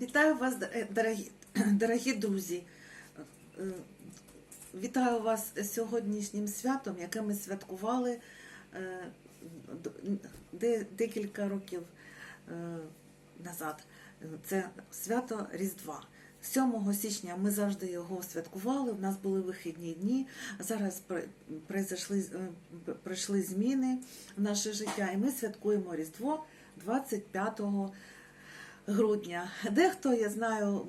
Вітаю вас, е, дорогі, дорогі друзі. Е, Вітаю вас сьогоднішнім святом, яке ми святкували е, декілька років назад. Це свято Різдва. 7 січня ми завжди його святкували. У нас були вихідні дні. Зараз прийшли зміни в наше життя, і ми святкуємо Різдво 25 грудня. Дехто, я знаю,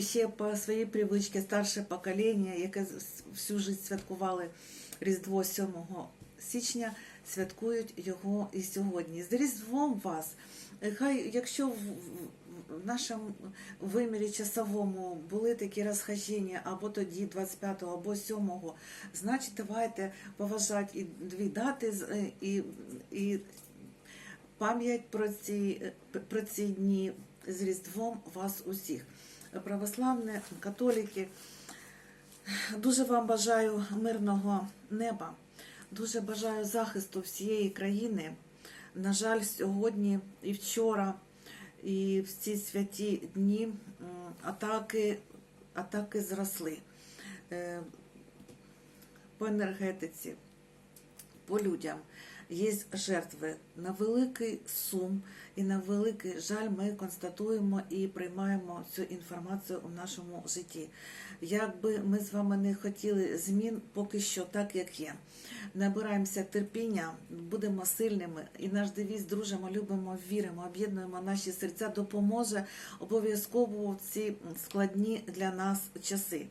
ще по своїй привичці старше покоління, яке всю життя святкували Різдво 7 січня, святкують його і сьогодні. З Різдвом вас. Е, Хай, якщо в, нашому вимірі часовому були такі розхожіння або тоді 25-го, або 7-го, значить давайте поважати і дві дати е, і, і пам'ять про ці, е, про ці дні з Різдвом вас усіх. Православні католики, дуже вам бажаю мирного неба, дуже бажаю захисту всієї країни. На жаль, сьогодні і вчора, і в ці святі дні атаки, атаки зросли Е, по енергетиці, по людям. Є жертви на великий сум і на великий жаль. Ми констатуємо і приймаємо цю інформацію у нашому житті. Якби ми з вами не хотіли змін, поки що так як є. Набираємося терпіння, будемо сильними, і наш девіз дружимо, любимо, віримо, об'єднуємо наші серця, допоможе обов'язково в ці складні для нас часи.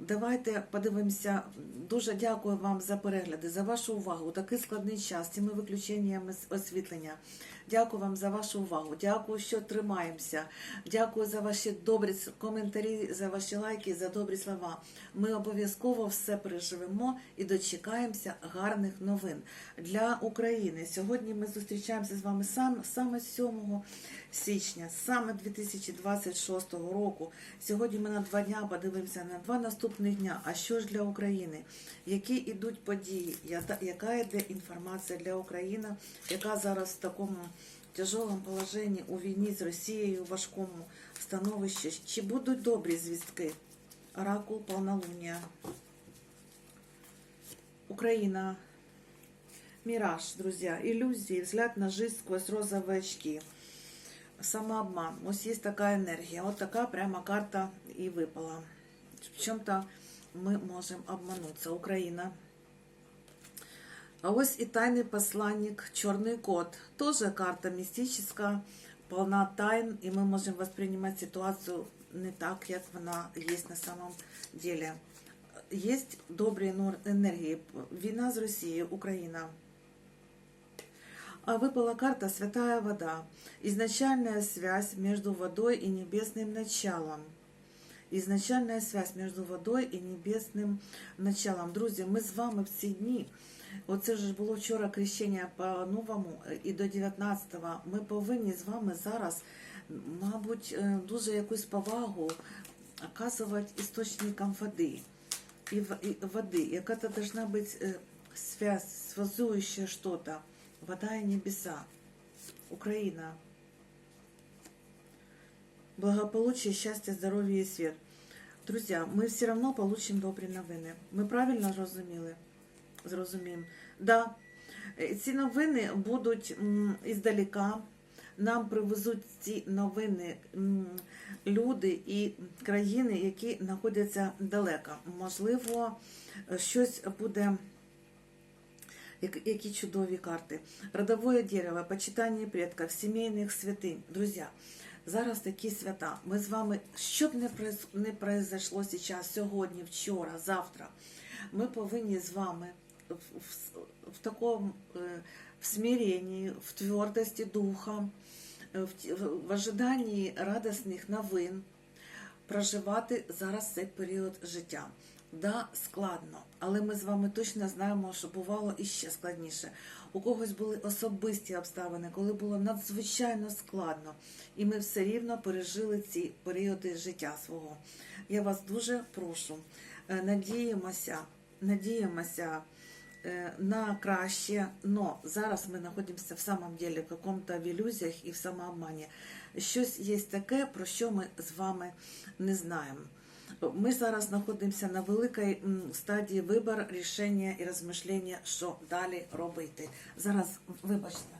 Давайте подивимося. Дуже дякую вам за перегляди, за вашу увагу. Такий складний час цими виключеннями освітлення. Дякую вам за вашу увагу. Дякую, що тримаємося. Дякую за ваші добрі коментарі, за ваші лайки, за добрі слова. Ми обов'язково все переживемо і дочекаємося гарних новин для України. Сьогодні ми зустрічаємося з вами сам саме 7 січня, саме 2026 року. Сьогодні ми на два дня подивимося на два наступних дня. А що ж для України? Які йдуть події? Яка йде інформація для України, яка зараз в такому тяжелому положенні у війні з Росією, важкому становищі? Чи будуть добрі звістки? Оракул полнолуния. Украина. Мираж, друзья. Иллюзии, взгляд на жизнь сквозь розовые очки. Самообман. Ось есть такая энергия. Вот такая прямо карта и выпала. В чем-то мы можем обмануться. Украина. А ось и тайный посланник, черный кот. Тоже карта мистическая, полна тайн, и мы можем воспринимать ситуацию не так, как она есть на самом деле. Есть добрые нор- энергии. Війна з Росією, Україна. А выпала карта «Святая вода». Изначальная связь между водой и небесным началом. Изначальная связь между водой і небесним началом. Друзі, ми з вами в ці дні. Оце ж було вчора крещення по-новому і до 19-го. Ми повинні з вами зараз, мабуть, е, дуже якусь повагу оказувати істочникам води. И, в- и воды, яка-то должна быть э, связь, связующая что-то. Вода и небеса. Украина. Благополучие, счастье, здоровье и свет. Друзья, ми все равно получим добрі новини. Ми правильно зрозуміли? Зрозуміємо. Да, е, ці новини будуть іздалека. Нам привезуть ці новини люди і країни, які знаходяться далеко. Можливо, щось буде. Як- Які чудові карти. Родовое дерево, почитання предків, сімейних святинь. Друзі, зараз такі свята. Ми з вами, що б не произошло зараз, сьогодні, вчора, завтра, ми повинні з вами в, в, такому е, в смиренні, в твердості духа, е, в, в, ожиданні радісних новин проживати зараз цей період життя. Да, складно, але ми з вами точно знаємо, що бувало іще складніше. У когось були особисті обставини, коли було надзвичайно складно, і ми все рівно пережили ці періоди життя свого. Я вас дуже прошу, е, надіємося, надіємося на краще, но зараз ми знаходимося в самом деле в каком-то в ілюзіях і в самообмані. Щось є таке, про що ми з вами не знаємо. Ми зараз знаходимося на великій стадії вибору, рішення і розмишлення, що далі робити. Зараз, вибачте.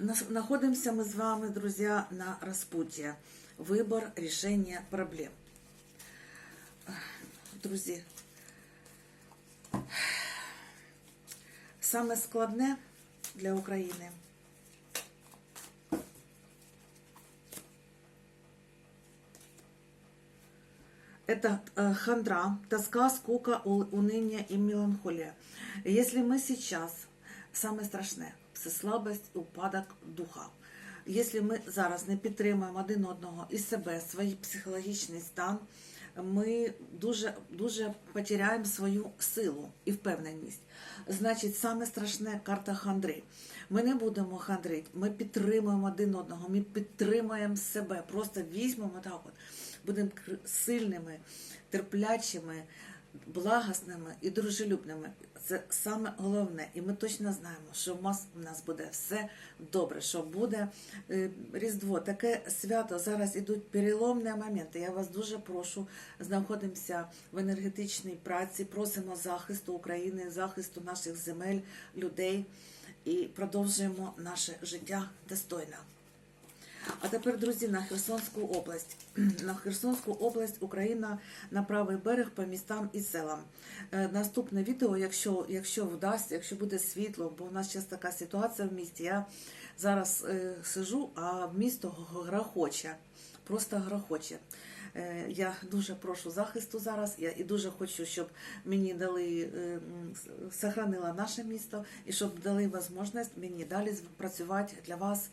Находимся мы с вами, друзья, на распутье. Выбор, решение проблем. Друзі, саме складне для України это э, хандра, тоска, скука, уныние и меланхолия. Если мы сейчас, саме страшне, це слабость, упадок духа. Якщо ми зараз не підтримуємо один одного і себе, свій психологічний стан, ми дуже, дуже потеряємо свою силу і впевненість. Значить, саме страшне карта хандри. Ми не будемо хандрити, ми підтримуємо один одного, ми підтримуємо себе, просто візьмемо так от, будемо сильними, терплячими, благосними і дружелюбними. Це саме головне. І ми точно знаємо, що в нас, в нас буде все добре, що буде е, Різдво, таке свято. Зараз ідуть переломні моменти. Я вас дуже прошу, знаходимося в енергетичній праці, просимо захисту України, захисту наших земель, людей і продовжуємо наше життя достойно. А тепер, друзі, на Херсонську область. На Херсонську область Україна на правий берег по містам і селам. Е, Наступне відео, якщо, якщо вдасться, якщо буде світло, бо у нас зараз така ситуація в місті. Я зараз е, сижу, а місто грохоче, просто грохоче. Е, Я дуже прошу захисту зараз. Я і дуже хочу, щоб мені дали е, м, наше місто і щоб дали можливість мені далі працювати для вас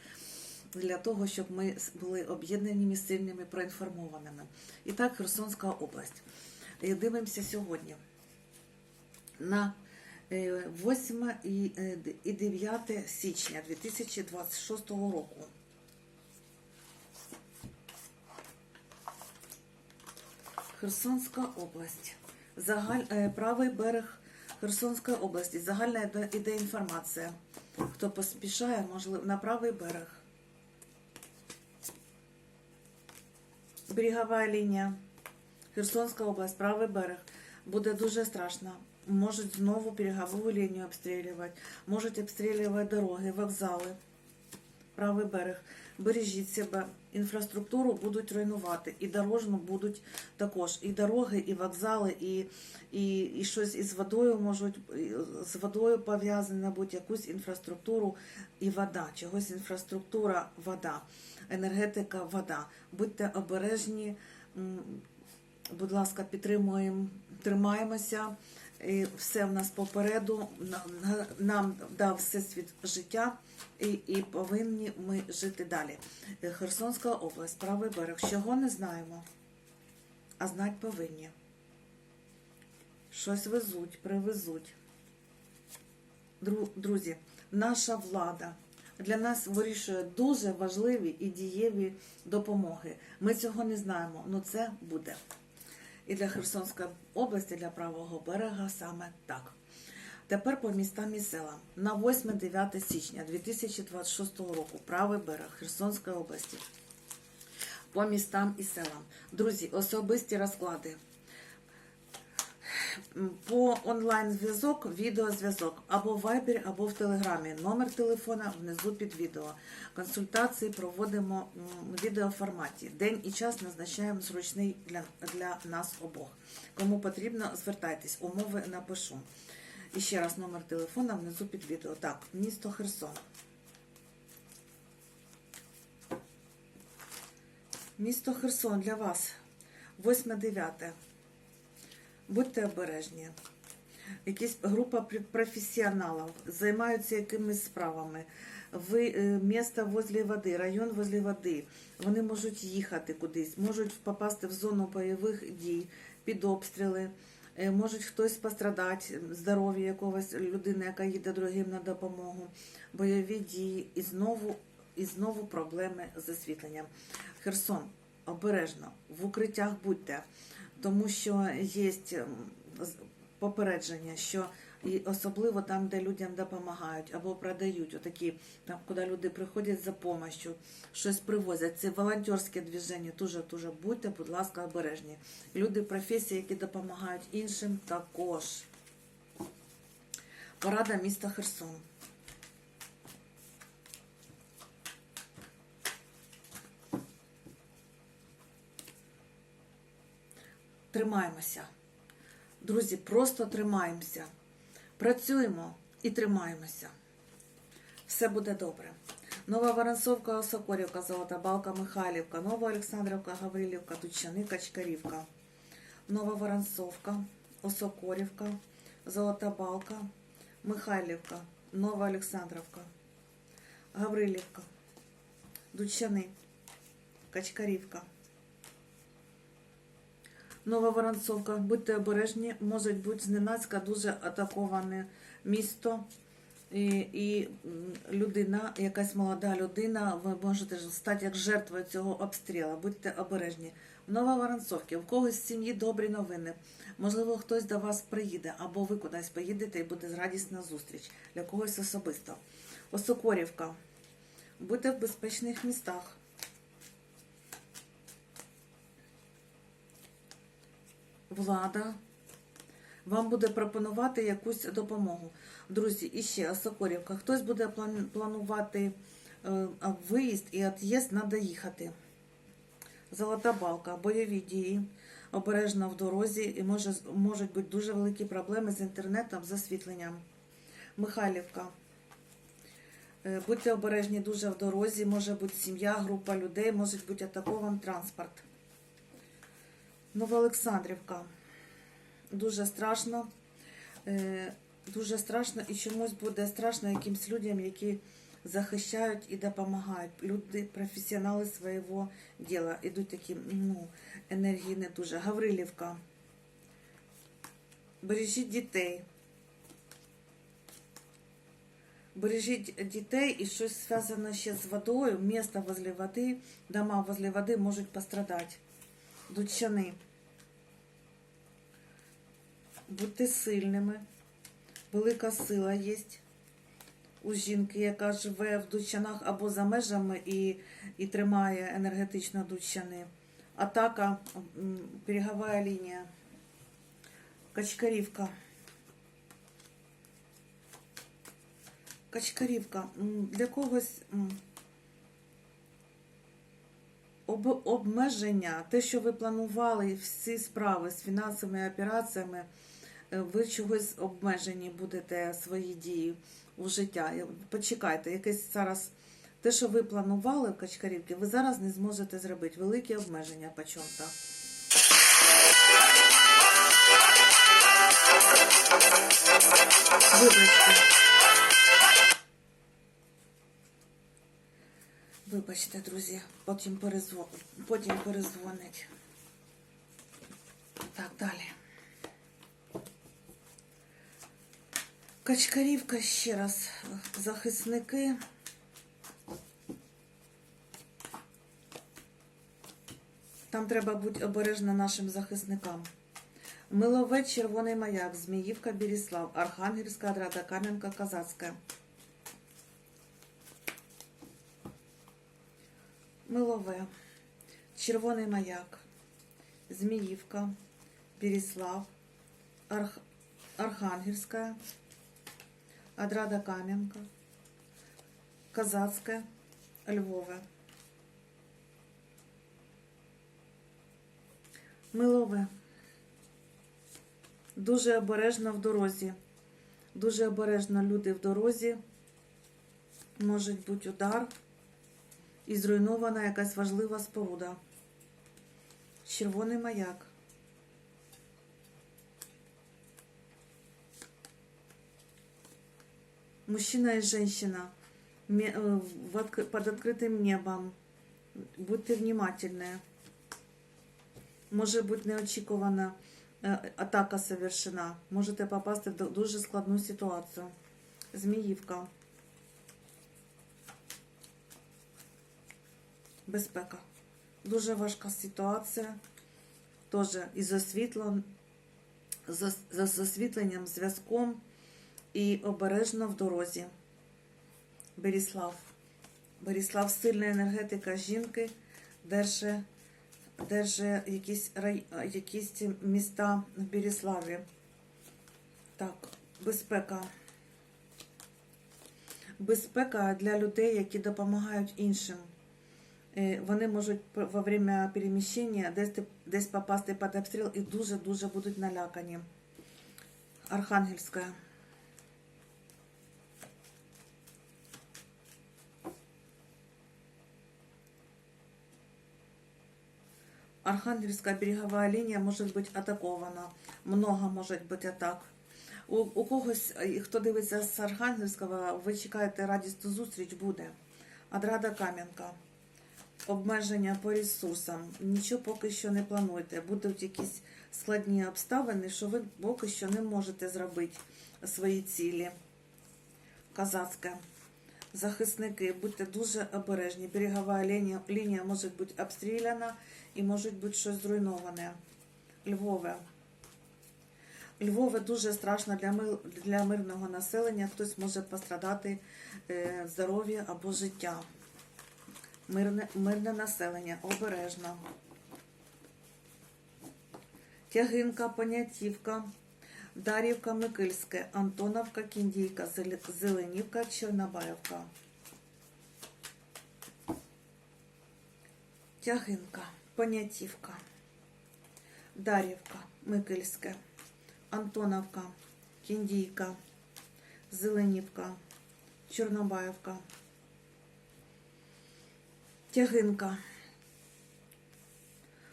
для того, щоб ми були об'єднаними, сильними, проінформованими. І так, Херсонська область. Е, Дивимося сьогодні на е, 8 і е, і 9 січня 2026 року. Херсонська область. Загаль... е, Правий берег Херсонської області. Загальна іде інформація. Хто поспішає, можливо, на правий берег. Берегова лінія. Херсонська область, правий берег. Буде дуже страшно. Можуть знову берегову лінію обстрілювати, можуть обстрілювати дороги, вокзали. Правий берег. Бережіть себе. Інфраструктуру будуть руйнувати. І дорожну будуть також. І дороги, і вокзали, і, і, і щось із водою можуть з водою пов'язане бути, якусь інфраструктуру і вода. Чогось інфраструктура, вода, енергетика, вода. Будьте обережні. Будь ласка, підтримуємо, тримаємося. І все в нас попереду. На- на- Нам дав всесвіт життя, і, і повинні ми жити далі. Херсонська область, правий берег. Чого не знаємо, а знати повинні. Щось везуть, привезуть. Друзі, наша влада для нас вирішує дуже важливі і дієві допомоги. Ми цього не знаємо, але це буде. І для Херсонської області, для правого берега саме так. Тепер по містам і селам. На 8-9 січня 2026 року правий берег Херсонської області. По містам і селам. Друзі, особисті розклади. По онлайн-зв'язок, відеозв'язок або в Viber, або в Телеграмі. Номер телефона внизу під відео. Консультації проводимо в відеоформаті. День і час назначаємо зручний для, для нас обох. Кому потрібно, звертайтесь, умови напишу. І ще раз номер телефона внизу під відео. Так, місто Херсон. Місто Херсон для вас 8-9. Будьте обережні. Якась група пр- професіоналів займаються якимись справами. Ви е, місто возле води, район возле води. Вони можуть їхати кудись, можуть попасти в зону бойових дій, під обстріли. Е, Можуть хтось пострадати, здоров'я якогось людини, яка їде другим на допомогу, бойові дії і знову, і знову проблеми з освітленням. Херсон, обережно, в укриттях будьте, тому що є попередження, що і особливо там, де людям допомагають або продають, отакі, там, куди люди приходять за допомогою, щось привозять. Це волонтерське движення. Дуже дуже будьте, будь ласка, обережні. Люди професії, які допомагають іншим, також. Порада міста Херсон. Тримаємося. Друзі, просто тримаємося. Працюємо і тримаємося. Все буде добре. Нова Воронцовка, Осокорівка, Золота Балка, Михайлівка, Нова Олександрівка, Гаврилівка, Тучани, Качкарівка. Нова Воронцовка, Осокорівка, Золота Балка, Михайлівка, Нова Олександровка, Гаврилівка, Дучани, Качкарівка. Нова Воронцовка. Будьте обережні, може бути зненацька дуже атаковане місто. І, і людина, якась молода людина, ви можете стати як жертвою цього обстрілу. Будьте обережні. Нова Воронцовки, в когось з сім'ї добрі новини. Можливо, хтось до вас приїде, або ви кудись поїдете і буде радісна зустріч для когось особисто. Осокорівка. Будьте в безпечних містах. Влада вам буде пропонувати якусь допомогу. Друзі, і ще Сокорівка. Хтось буде планувати е, виїзд і від'їзд, треба їхати. Золота балка, бойові дії, обережно в дорозі, і може, можуть бути дуже великі проблеми з інтернетом, з освітленням. Михайлівка. Е, Будьте обережні дуже в дорозі, може бути сім'я, група людей, може бути атакований транспорт. Новоолександрівка. Дуже страшно. Е, Дуже страшно і чомусь буде страшно якимсь людям, які захищають і допомагають. Люди, професіонали свого діла. Ідуть такі ну, енергії не дуже. Гаврилівка. Бережіть дітей. Бережіть дітей і щось зв'язане ще з водою. Місто возле води, дома возле води можуть пострадати. Дучани. Будьте сильними. Велика сила є у жінки, яка живе в Дучанах або за межами і, і тримає енергетично Дучани. Атака, берегова лінія. Качкарівка. Качкарівка. Для когось. об, обмеження, те, що ви планували всі справи з фінансовими операціями, ви чогось обмежені будете свої дії у життя. Почекайте, якесь зараз те, що ви планували в Качкарівці, ви зараз не зможете зробити. Великі обмеження по чому-то. Вибачте. Вибачте, друзі, потім, перезво... потім перезвонить. Так, далі. Качкарівка ще раз. Захисники. Там треба бути обережно нашим захисникам. Милове, Червоний маяк, Зміївка, Біріслав, Архангельська, Рада Кам'янка, Казацька. Милове, Червоний маяк, Зміївка, Береслав, Арх... Архангельська, Одрада Кам'янка, Казацьке, Львове. Милове. Дуже обережно в дорозі. Дуже обережно люди в дорозі. Може бути удар і зруйнована якась важлива споруда. Червоний маяк. Мужчина и женщина ме- э, в отк- под открытым небом. Будьте внимательны. Може бути неочікувана е, атака совершена. Можете попасти в ду- дуже складну ситуацію. Зміївка. Безпека. Дуже важка ситуація. Теж із освітлом, з ос- з освітленням, зв'язком і обережно в дорозі. Беріслав. Беріслав сильна енергетика жінки, держи, держи якісь, рай, якісь міста в Беріславі. Так, безпека. Безпека для людей, які допомагають іншим. Е, Вони можуть во время переміщення десь, десь попасти під обстріл і дуже-дуже будуть налякані. Архангельська. Архангельская береговая линия может быть атакована. Много може бути атак. У, у когось, е, хто дивиться з Архангельського, ви чекаєте радісну зустріч буде. Адрада Кам'янка. Обмеження по ресурсам. Нічого поки що не плануйте. Будуть якісь складні обставини, що ви поки що не можете зробити свої цілі. Казацьке. Захисники, будьте дуже обережні. Берегова лінія, лінія може бути обстріляна і може бути щось зруйноване. Львове. Львове дуже страшно для, для мирного населення. Хтось може пострадати е, здоров'я або життя. Мирне, мирне населення, обережно. Тягинка, Понятівка, Дарівка, Микильське, Антоновка, Кіндійка, Зеленівка, Чорнобаївка. Тягинка, Понятівка, Дарівка, Микильське, Антоновка, Кіндійка, Зеленівка, Чорнобаївка. Тягинка.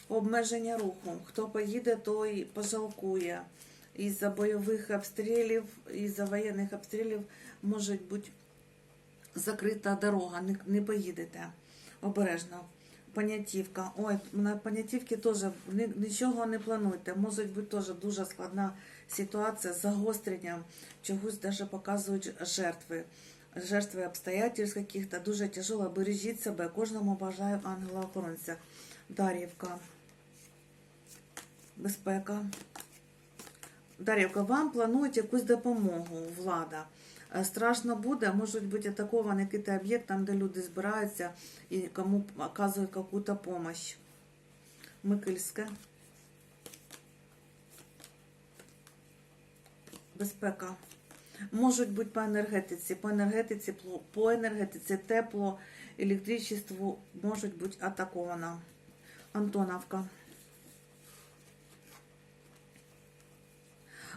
Обмеження руху. Хто поїде, той пожалкує. Із-за бойових обстрілів, із-за воєнних обстрілів може бути закрита дорога, не, не поїдете. Обережно. Понятівка. Ой, на понятівки теж нічого не плануйте. Може бути теж дуже складна ситуація з загостренням. Чогось навіть показують жертви. Жертви обстоятельств каких-то дуже тяжело. Бережіть себе. Кожному бажаю ангела-охоронця. Дарівка. Безпека. Дарівка, вам планують якусь допомогу, влада. Е, Страшно буде, можуть бути атаковані якийсь об'єкт, там, де люди збираються і кому оказують якусь допомогу. Микильське. Безпека. Можуть бути по енергетиці, по енергетиці, по енергетиці тепло, електричеству можуть бути атаковано. Антоновка.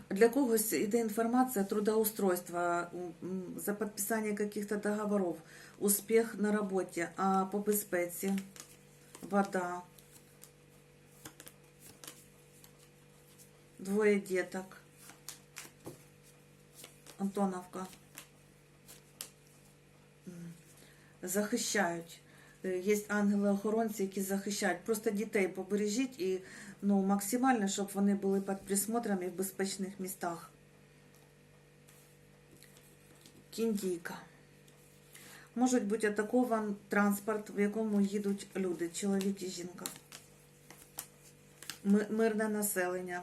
Для когось йде інформація трудоустройства, за підписання каких-то договорів, успіх на роботі, а по безпеці, вода, двоє діток, Антоновка. Захищають. Е, Є ангели-охоронці, які захищають. Просто дітей побережіть і ну, максимально, щоб вони були під присмотром і в безпечних містах. Кіндійка. Можуть бути атакований транспорт, в якому їдуть люди, чоловік і жінка. Мирне населення.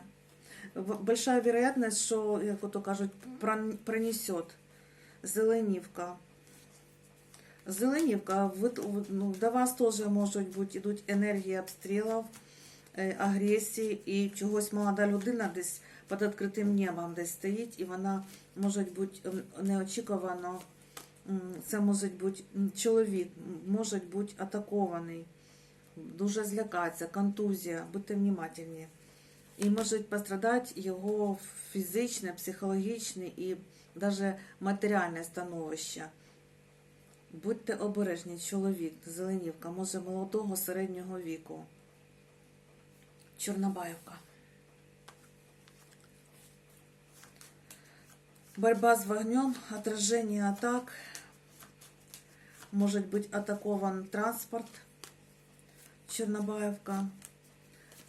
Большая вероятность, що, як ото кажуть, прон- пронесет. Зеленівка. Зеленівка, ну, до вас теж можуть бути йдуть енергії обстрілів, агресії і чогось молода людина десь під відкритим небом десь стоїть, і вона може бути неочікувано. Це може бути чоловік, може бути атакований, дуже злякається, контузія, будьте внимательні. І може пострадати його фізичне, психологічне і навіть матеріальне становище. Будьте обережні, чоловік, Зеленівка, може молодого середнього віку. Чорнобаївка. Борьба з вогнем, отражение атак. Может быть атакован транспорт. Чорнобаївка.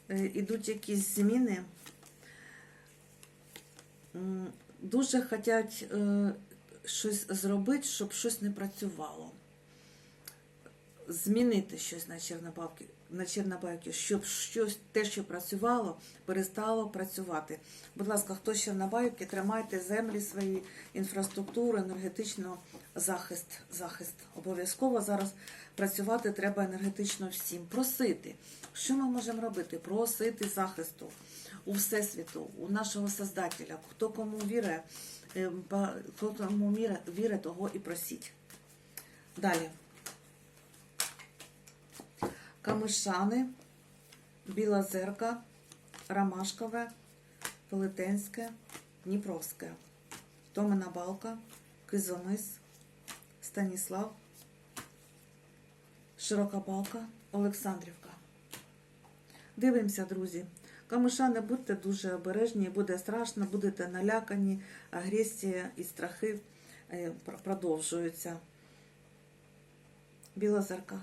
Е, Ідуть якісь зміни. дуже хочуть е, щось зробити, щоб щось не працювало. Змінити щось на Чорнобавці, на Чорнобавці, щоб щось, те, що працювало, перестало працювати. Будь ласка, хто з Чорнобавки, тримайте землі свої, інфраструктуру, енергетично захист. захист. Обов'язково зараз працювати треба енергетично всім. Просити. Що ми можемо робити? Просити захисту у Всесвіту, у нашого Создателя. Хто кому вірить, е, хто кому вірить, того і просіть. Далі. Камишани, Біла Зерка, Ромашкове, Велетенське, Дніпровське, Томина Балка, Кизомис, Станіслав, Широка Балка, Олександрівка. Дивимося, друзі. Камишани, будьте дуже обережні, буде страшно, будете налякані, агресія і страхи е, продовжуються. Біла зерка.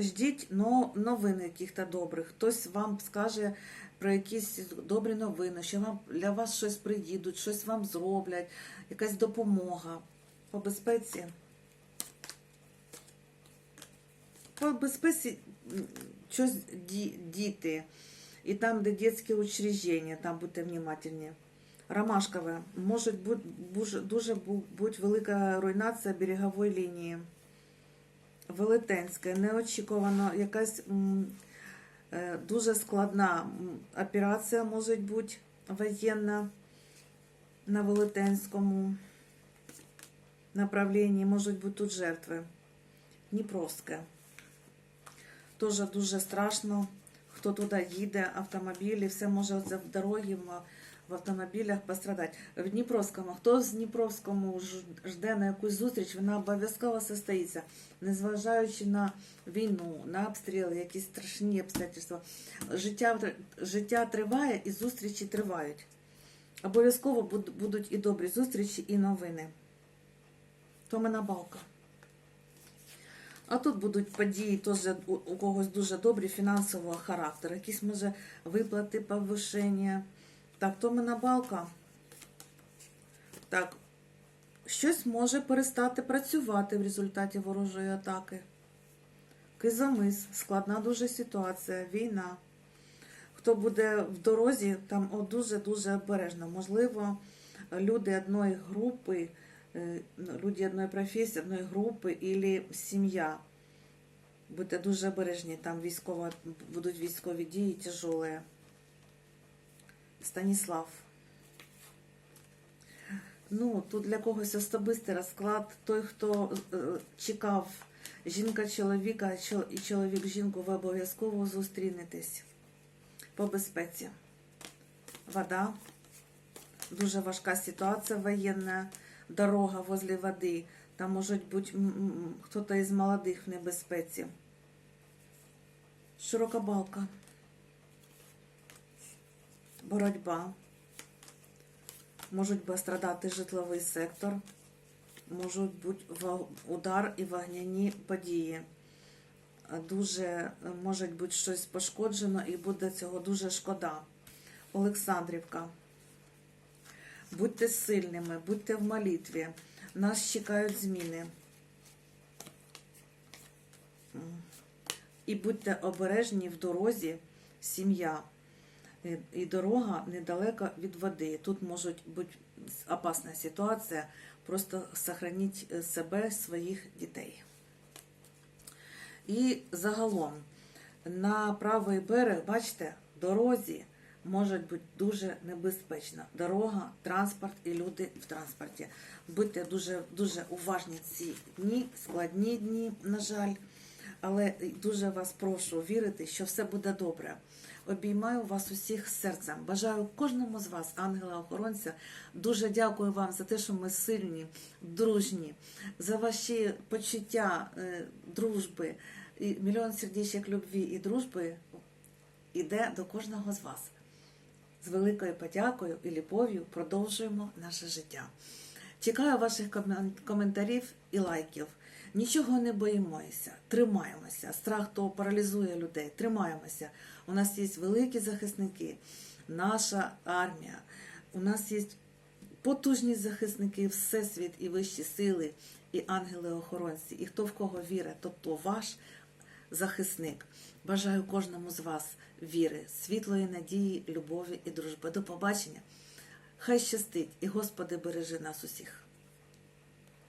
Ждіть но, новин яких-то добрих. Хтось вам скаже про якісь добрі новини, що вам для вас щось приїдуть, щось вам зроблять, якась допомога по безпеці. По безпеці щось ді- діти. І там, де дитячі учреждення, там будьте внимательні. Ромашкове. Може бути дуже, дуже бу- бути велика руйнація берегової лінії. Велетенське, неочікувано, якась е, дуже складна операція може бути воєнна на Велетенському направленні, можуть бути тут жертви. Дніпровське. Теж дуже страшно, хто туди їде, автомобілі, все може це в дорогі, в- автомобілях пострадати. В Дніпровському, хто з Дніпровському жде на якусь зустріч, вона обов'язково состоїться, незважаючи на війну, на обстріли, якісь страшні обстоятельства. Життя, життя триває і зустрічі тривають. Обов'язково будуть і добрі зустрічі, і новини. Томина балка. А тут будуть події теж у когось дуже добрі фінансового характеру, якісь може виплати, повишення. Так, Томина балка. Так, щось може перестати працювати в результаті ворожої атаки. Кизамис, складна дуже ситуація, війна. Хто буде в дорозі, там дуже-дуже обережно. Можливо, люди одної групи, е, люди одної професії, одної групи, або сім'я. Будьте дуже обережні, там військова, будуть військові дії тяжелі. Станіслав. Ну, тут для когось особистий розклад. Той, хто е, чекав жінка чоловіка і чоловік жінку, ви обов'язково зустрінетесь по безпеці. Вода. Дуже важка ситуація воєнна. Дорога возле води. Там може бути хтось із молодих в небезпеці. Широка балка. Боротьба. Можуть пострадати житловий сектор. Можуть бути удар і вогняні події. Дуже е, може бути щось пошкоджено і буде цього дуже шкода. Олександрівка. Будьте сильними, будьте в молитві. Нас чекають зміни. І будьте обережні в дорозі, сім'я. І- І дорога недалеко від води. Тут може бути опасна ситуація. Просто сохраніть е, себе, своїх дітей. І загалом на правий берег, бачите, дорозі може бути дуже небезпечно. Дорога, транспорт і люди в транспорті. Будьте дуже, дуже уважні ці дні, складні дні, на жаль. Але дуже вас прошу вірити, що все буде добре. Обіймаю вас усіх серцем. Бажаю кожному з вас, ангела-охоронця. Дуже дякую вам за те, що ми сильні, дружні, за ваші почуття е, дружби. І мільйон сердечок любві і дружби іде до кожного з вас. З великою подякою і любов'ю продовжуємо наше життя. Чекаю ваших коментарів і лайків. Нічого не боїмося, тримаємося. Страх то паралізує людей. Тримаємося. У нас є великі захисники, наша армія. У нас є потужні захисники, всесвіт і вищі сили, і ангели-охоронці. І хто в кого вірить, тобто ваш захисник. Бажаю кожному з вас віри, світлої надії, любові і дружби. До побачення. Хай щастить і Господи бережи нас усіх.